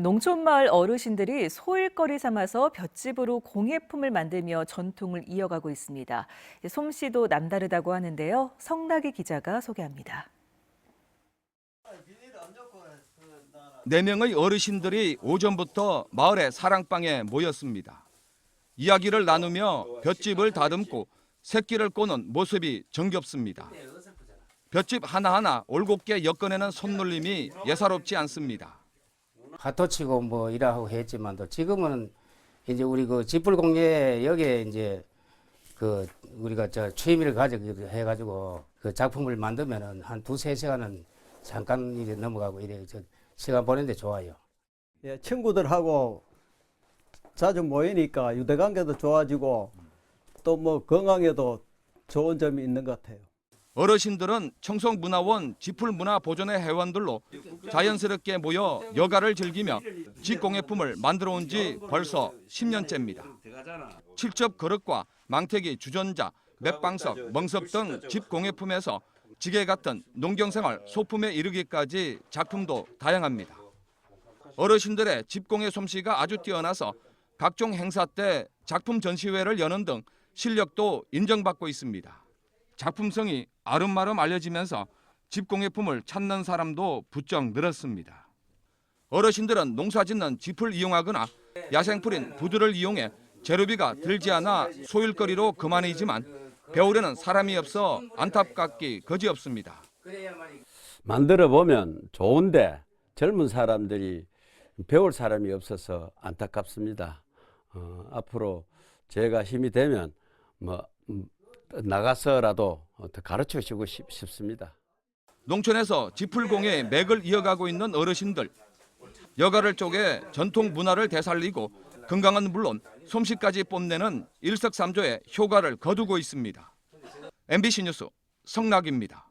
농촌마을 어르신들이 소일거리 삼아서 볏짚으로 공예품을 만들며 전통을 이어가고 있습니다. 솜씨도 남다르다고 하는데요. 성나기 기자가 소개합니다. 네 명의 어르신들이 오전부터 마을의 사랑방에 모였습니다. 이야기를 나누며 볏짚을 다듬고 새끼를 꼬는 모습이 정겹습니다. 볏짚 하나하나 올곧게 엮어내는 손놀림이 예사롭지 않습니다. 하토 치고 뭐 일하고 했지만도 지금은 이제 우리 그 집불 공예 여기에 이제 그 우리가 저 취미를 가지고 해가지고 그 작품을 만들면은 한 두세 시간은 잠깐 이제 넘어가고 이래 저 시간 보내는데 좋아요. 예, 친구들하고 자주 모이니까 유대관계도 좋아지고 또 뭐 건강에도 좋은 점이 있는 것 같아요. 어르신들은 청송문화원 지풀문화보존회 회원들로 자연스럽게 모여 여가를 즐기며 집공예품을 만들어 온 지 벌써 10년째입니다. 칠첩 그릇과 망태기 주전자, 맷방석, 멍석 등 집공예품에서 지게 같은 농경생활 소품에 이르기까지 작품도 다양합니다. 어르신들의 집공예 솜씨가 아주 뛰어나서 각종 행사 때 작품 전시회를 여는 등 실력도 인정받고 있습니다. 작품성이 아름마름 알려지면서 집공예품을 찾는 사람도 부쩍 늘었습니다. 어르신들은 농사짓는 짚을 이용하거나 야생풀인 부두를 이용해 재료비가 들지 않아 소일거리로 그만이지만 배우려는 사람이 없어 안타깝기 거지없습니다. 만들어 보면 좋은데 젊은 사람들이 배울 사람이 없어서 안타깝습니다. 어, 앞으로 제가 힘이 되면 뭐 음, 나가서라도 더 가르쳐 주고 싶, 싶습니다. 농촌에서 지풀공예의 맥을 이어가고 있는 어르신들. 여가를 쪼개 전통 문화를 되살리고 건강은 물론 솜씨까지 뽐내는 일석삼조의 효과를 거두고 있습니다. MBC 뉴스 성락입니다.